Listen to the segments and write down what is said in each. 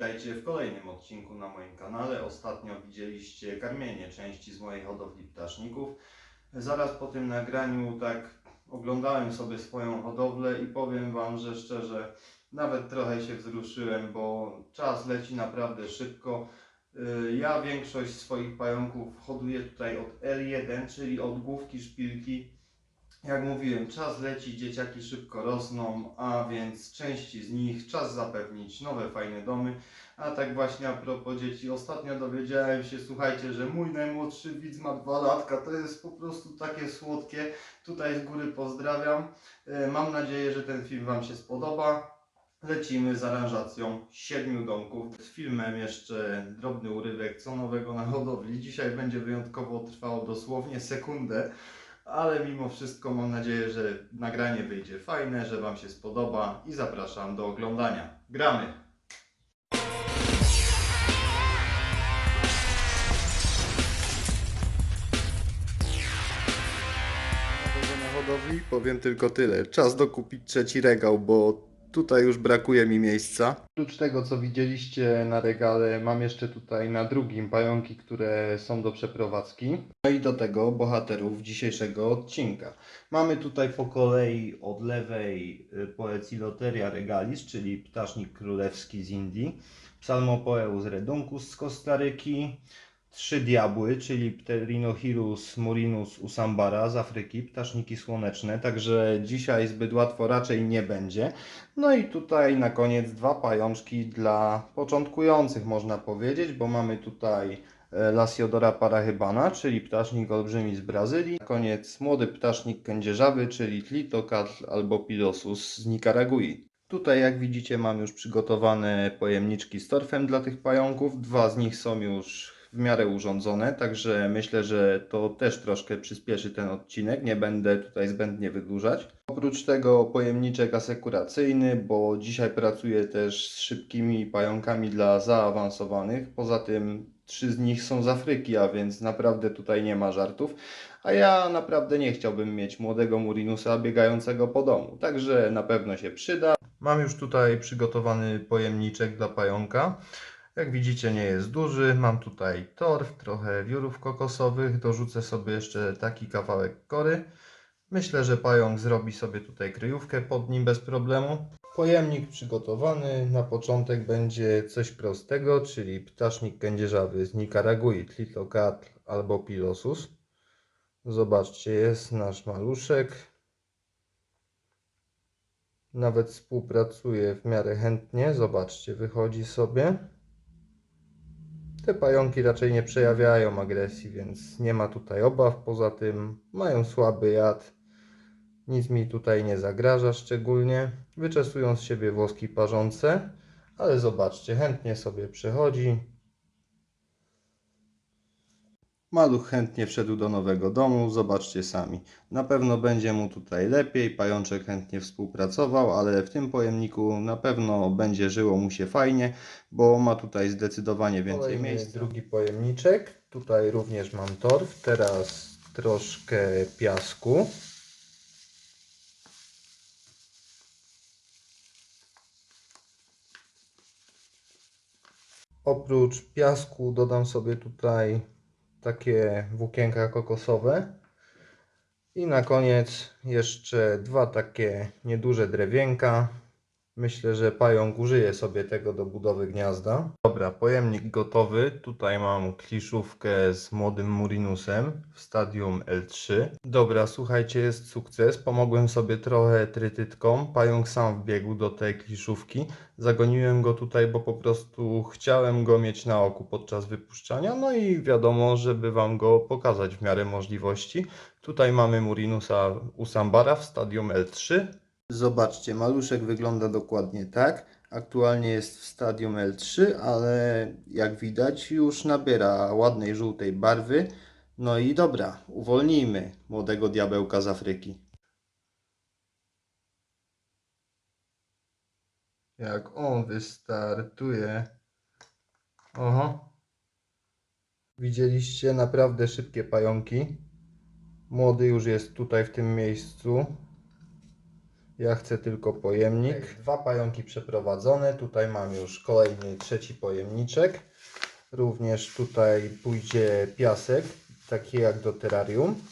Witajcie w kolejnym odcinku na moim kanale. Ostatnio widzieliście karmienie części z mojej hodowli ptaszników. Zaraz po tym nagraniu tak oglądałem sobie swoją hodowlę i powiem Wam, że szczerze nawet trochę się wzruszyłem, bo czas leci naprawdę szybko. Y, Ja większość swoich pająków hoduję tutaj od L1, czyli od główki szpilki. Jak mówiłem, czas leci, dzieciaki szybko rosną, a więc części z nich czas zapewnić nowe fajne domy. A tak właśnie a propos dzieci, ostatnio dowiedziałem się, słuchajcie, że mój najmłodszy widz ma dwa latka, to jest po prostu takie słodkie. Tutaj z góry pozdrawiam. E, Mam nadzieję, że ten film Wam się spodoba. Lecimy z aranżacją siedmiu domków. Z filmem jeszcze drobny urywek, co nowego na hodowli. Dzisiaj będzie wyjątkowo trwało dosłownie sekundę, ale mimo wszystko mam nadzieję, że nagranie wyjdzie fajne, że Wam się spodoba i zapraszam do oglądania. Gramy! na hodowli powiem tylko tyle. Czas dokupić trzeci regał, bo tutaj już brakuje mi miejsca. Oprócz tego, co widzieliście na regale, mam jeszcze tutaj na drugim pająki, które są do przeprowadzki. No i do tego bohaterów dzisiejszego odcinka. Mamy tutaj po kolei od lewej y, Poeciloteria regalis, czyli ptasznik królewski z Indii, Psalmopoeus reduncus z Kostaryki, Trzy diabły, czyli Pterinochirus murinus usambara z Afryki, ptaszniki słoneczne, także dzisiaj zbyt łatwo raczej nie będzie. No i tutaj na koniec dwa pajączki dla początkujących można powiedzieć, bo mamy tutaj e, Lasiodora parachybana, czyli ptasznik olbrzymi z Brazylii. Na koniec młody ptasznik kędzierzawy, czyli Tlitocatl albo Pilosus z Nikaragui. Tutaj jak widzicie mam już przygotowane pojemniczki z torfem dla tych pająków. Dwa z nich są już w miarę urządzone, także myślę, że to też troszkę przyspieszy ten odcinek. Nie będę tutaj zbędnie wydłużać. Oprócz tego pojemniczek asekuracyjny, bo dzisiaj pracuję też z szybkimi pająkami dla zaawansowanych. Poza tym trzy z nich są z Afryki, a więc naprawdę tutaj nie ma żartów. A ja naprawdę nie chciałbym mieć młodego Murinusa biegającego po domu, także na pewno się przyda. Mam już tutaj przygotowany pojemniczek dla pająka. Jak widzicie nie jest duży, mam tutaj torf, trochę wiórów kokosowych, dorzucę sobie jeszcze taki kawałek kory. Myślę, że pająk zrobi sobie tutaj kryjówkę pod nim bez problemu. Pojemnik przygotowany, na początek będzie coś prostego, czyli ptasznik kędzierzawy z Nikaragui, Tlitocatl albo Pilosus. Zobaczcie, jest nasz maluszek. Nawet współpracuje w miarę chętnie, zobaczcie, wychodzi sobie. Te pająki raczej nie przejawiają agresji, więc nie ma tutaj obaw. Poza tym mają słaby jad. Nic mi tutaj nie zagraża szczególnie. Wyczesują z siebie włoski parzące, ale zobaczcie, chętnie sobie przechodzi. Maluch chętnie wszedł do nowego domu, zobaczcie sami. Na pewno będzie mu tutaj lepiej, pajączek chętnie współpracował, ale w tym pojemniku na pewno będzie żyło mu się fajnie, bo ma tutaj zdecydowanie więcej miejsca. Drugi pojemniczek, tutaj również mam torf, teraz troszkę piasku. Oprócz piasku dodam sobie tutaj takie włókienka kokosowe. I na koniec jeszcze dwa takie nieduże drewienka. Myślę, że pająk użyje sobie tego do budowy gniazda. Dobra, pojemnik gotowy. Tutaj mam kliszówkę z młodym Murinusem w stadium L3. Dobra, słuchajcie, jest sukces. Pomogłem sobie trochę trytytką. Pająk sam wbiegł do tej kliszówki. Zagoniłem go tutaj, bo po prostu chciałem go mieć na oku podczas wypuszczania. No i wiadomo, żeby Wam go pokazać w miarę możliwości. Tutaj mamy Murinusa Usambara w stadium L3. Zobaczcie, maluszek wygląda dokładnie tak. Aktualnie jest w stadium L3, ale jak widać już nabiera ładnej żółtej barwy. No i dobra, uwolnijmy młodego diabełka z Afryki. Jak on wystartuje. Oho. Widzieliście naprawdę szybkie pająki. Młody już jest tutaj w tym miejscu. Ja chcę tylko pojemnik. Dwa pająki przeprowadzone. Tutaj mam już kolejny, trzeci pojemniczek. Również tutaj pójdzie piasek, taki jak do terrarium.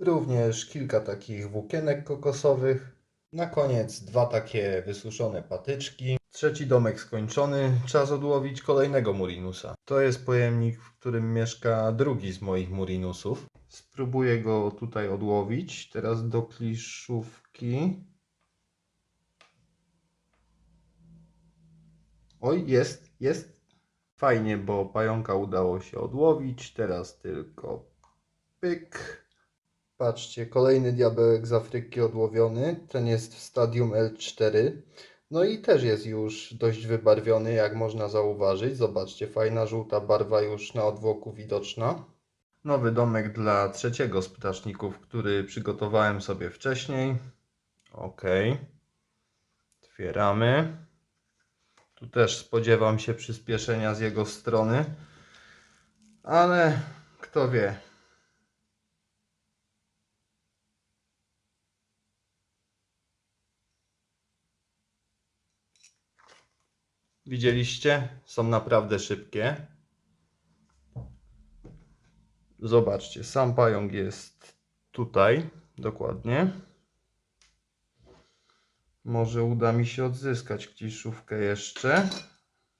Również kilka takich włókienek kokosowych. Na koniec dwa takie wysuszone patyczki. Trzeci domek skończony. Czas odłowić kolejnego Murinusa. To jest pojemnik, w którym mieszka drugi z moich Murinusów. Spróbuję go tutaj odłowić. Teraz do kliszówki. Oj, jest, jest. Fajnie, bo pająka udało się odłowić. Teraz tylko pyk. Patrzcie, kolejny diabełek z Afryki odłowiony. Ten jest w stadium L4. No i też jest już dość wybarwiony, jak można zauważyć. Zobaczcie, fajna żółta barwa już na odwłoku widoczna. Nowy domek dla trzeciego z ptaszników, który przygotowałem sobie wcześniej. Ok. Otwieramy. Tu też spodziewam się przyspieszenia z jego strony. Ale kto wie. Widzieliście? Są naprawdę szybkie. Zobaczcie, sam pająk jest tutaj, dokładnie. Może uda mi się odzyskać kliszówkę jeszcze.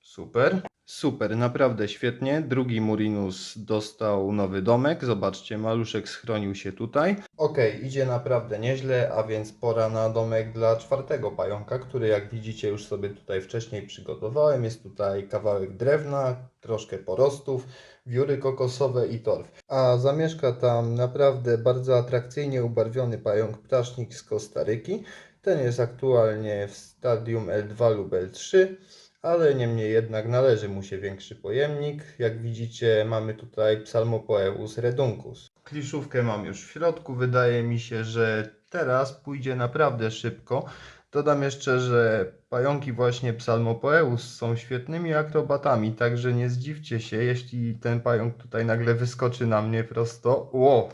Super. Super, naprawdę świetnie. Drugi Murinus dostał nowy domek. Zobaczcie, maluszek schronił się tutaj. Ok, idzie naprawdę nieźle, a więc pora na domek dla czwartego pająka, który jak widzicie już sobie tutaj wcześniej przygotowałem. Jest tutaj kawałek drewna, troszkę porostów, wióry kokosowe i torf. A zamieszka tam naprawdę bardzo atrakcyjnie ubarwiony pająk ptasznik z Kostaryki. Ten jest aktualnie w stadium L2 lub L3 ale niemniej jednak należy mu się większy pojemnik. Jak widzicie, mamy tutaj Psalmopoeus reduncus. Kliszówkę mam już w środku. Wydaje mi się, że teraz pójdzie naprawdę szybko. Dodam jeszcze, że pająki właśnie Psalmopoeus są świetnymi akrobatami, także nie zdziwcie się, jeśli ten pająk tutaj nagle wyskoczy na mnie prosto. Ło!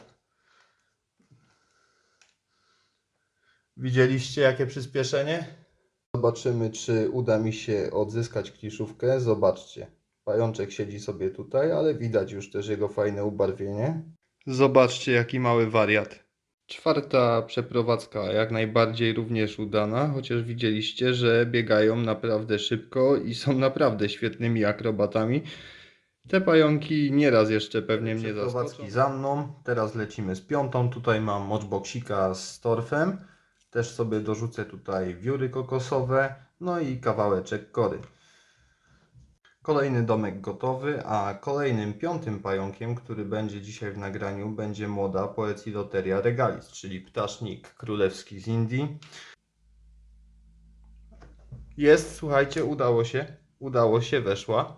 Widzieliście jakie przyspieszenie? Zobaczymy, czy uda mi się odzyskać kliszówkę. Zobaczcie. Pajączek siedzi sobie tutaj, ale widać już też jego fajne ubarwienie. Zobaczcie, jaki mały wariat. Czwarta przeprowadzka jak najbardziej również udana, chociaż widzieliście, że biegają naprawdę szybko i są naprawdę świetnymi akrobatami. Te pająki nieraz jeszcze pewnie mnie zaskoczą. za mną. Teraz lecimy z piątą. Tutaj mam moczboksika z torfem. Też sobie dorzucę tutaj wióry kokosowe, no i kawałeczek kory. Kolejny domek gotowy, a kolejnym piątym pająkiem, który będzie dzisiaj w nagraniu, będzie młoda Poeciloteria regalis, czyli ptasznik królewski z Indii. Jest, słuchajcie, udało się. Udało się, weszła.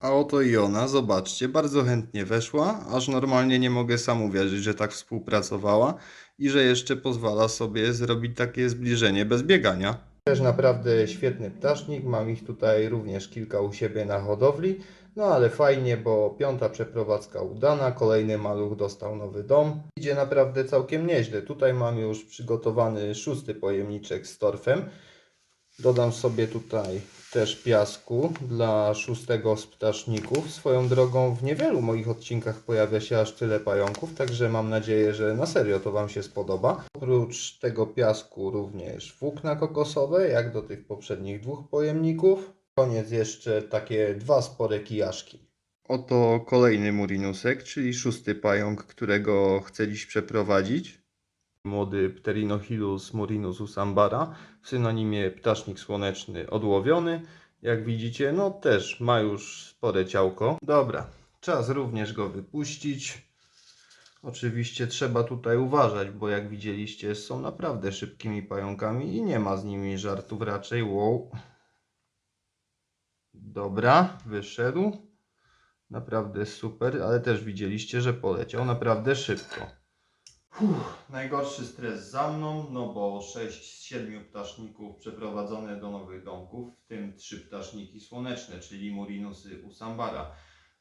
A oto i ona, zobaczcie, bardzo chętnie weszła, aż normalnie nie mogę sam uwierzyć, że tak współpracowała i że jeszcze pozwala sobie zrobić takie zbliżenie bez biegania. Też naprawdę świetny ptasznik, mam ich tutaj również kilka u siebie na hodowli, no ale fajnie, bo piąta przeprowadzka udana, kolejny maluch dostał nowy dom. Idzie naprawdę całkiem nieźle. Tutaj mam już przygotowany szósty pojemniczek z torfem. Dodam sobie tutaj też piasku dla szóstego z ptaszników. Swoją drogą w niewielu moich odcinkach pojawia się aż tyle pająków, także mam nadzieję, że na serio to Wam się spodoba. Oprócz tego piasku również włókna kokosowe, jak do tych poprzednich dwóch pojemników. Koniec jeszcze takie dwa spore kijaszki. Oto kolejny murinusek, czyli szósty pająk, którego chcę dziś przeprowadzić młody Pterinochilus murinus usambara, w synonimie ptasznik słoneczny odłowiony. Jak widzicie, no też ma już spore ciałko. Dobra, czas również go wypuścić. Oczywiście trzeba tutaj uważać, bo jak widzieliście, są naprawdę szybkimi pająkami i nie ma z nimi żartów raczej. Wow. Dobra, wyszedł. Naprawdę super, ale też widzieliście, że poleciał naprawdę szybko. Uff, najgorszy stres za mną, no bo 6 z 7 ptaszników przeprowadzone do nowych domków, w tym 3 ptaszniki słoneczne, czyli Murinusy usambara.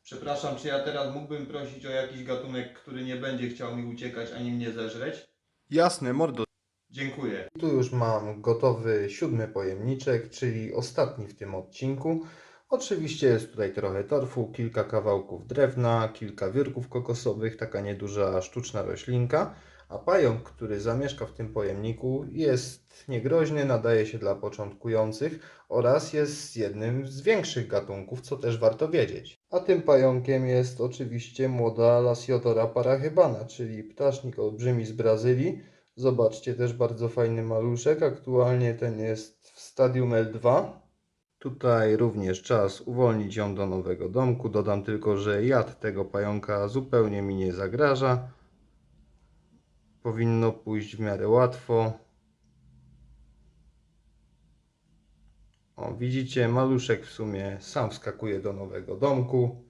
Przepraszam, czy ja teraz mógłbym prosić o jakiś gatunek, który nie będzie chciał mi uciekać ani mnie zeżreć? Jasne, mordo. Dziękuję. Tu już mam gotowy siódmy pojemniczek, czyli ostatni w tym odcinku. Oczywiście jest tutaj trochę torfu, kilka kawałków drewna, kilka wiórków kokosowych, taka nieduża sztuczna roślinka. A pająk, który zamieszka w tym pojemniku, jest niegroźny, nadaje się dla początkujących oraz jest jednym z większych gatunków, co też warto wiedzieć. A tym pająkiem jest oczywiście młoda Lasiodora parachybana, czyli ptasznik olbrzymi z Brazylii. Zobaczcie, też bardzo fajny maluszek. Aktualnie ten jest w stadium L2. Tutaj również czas uwolnić ją do nowego domku. Dodam tylko, że jad tego pająka zupełnie mi nie zagraża. Powinno pójść w miarę łatwo. O, widzicie, maluszek w sumie sam wskakuje do nowego domku.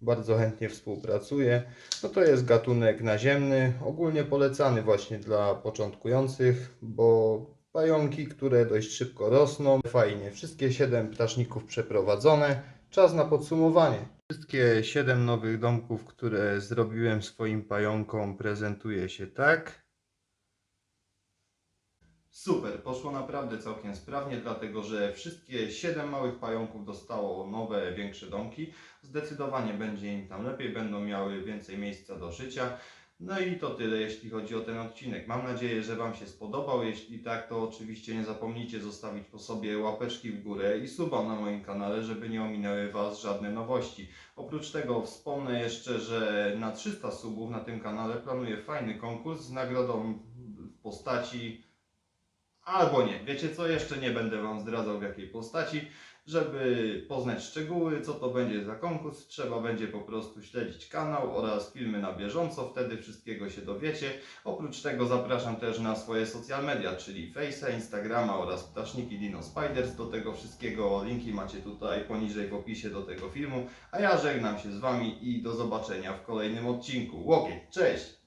Bardzo chętnie współpracuje. No to jest gatunek naziemny, ogólnie polecany właśnie dla początkujących, bo pająki, które dość szybko rosną. Fajnie, wszystkie 7 ptaszników przeprowadzone. Czas na podsumowanie. Wszystkie 7 nowych domków, które zrobiłem swoim pająkom, prezentuje się tak. Super, poszło naprawdę całkiem sprawnie, dlatego że wszystkie 7 małych pająków dostało nowe, większe domki. Zdecydowanie będzie im tam lepiej, będą miały więcej miejsca do życia. No i to tyle, jeśli chodzi o ten odcinek. Mam nadzieję, że Wam się spodobał. Jeśli tak, to oczywiście nie zapomnijcie zostawić po sobie łapeczki w górę i suba na moim kanale, żeby nie ominęły Was żadne nowości. Oprócz tego wspomnę jeszcze, że na 300 subów na tym kanale planuję fajny konkurs z nagrodą w postaci Albo nie. Wiecie co? Jeszcze nie będę Wam zdradzał w jakiej postaci. Żeby poznać szczegóły, co to będzie za konkurs, trzeba będzie po prostu śledzić kanał oraz filmy na bieżąco, wtedy wszystkiego się dowiecie. Oprócz tego zapraszam też na swoje social media, czyli Face'a, Instagrama oraz Ptaszniki Dino Spiders. Do tego wszystkiego linki macie tutaj poniżej w opisie do tego filmu. A ja żegnam się z Wami i do zobaczenia w kolejnym odcinku. Łokieć, cześć!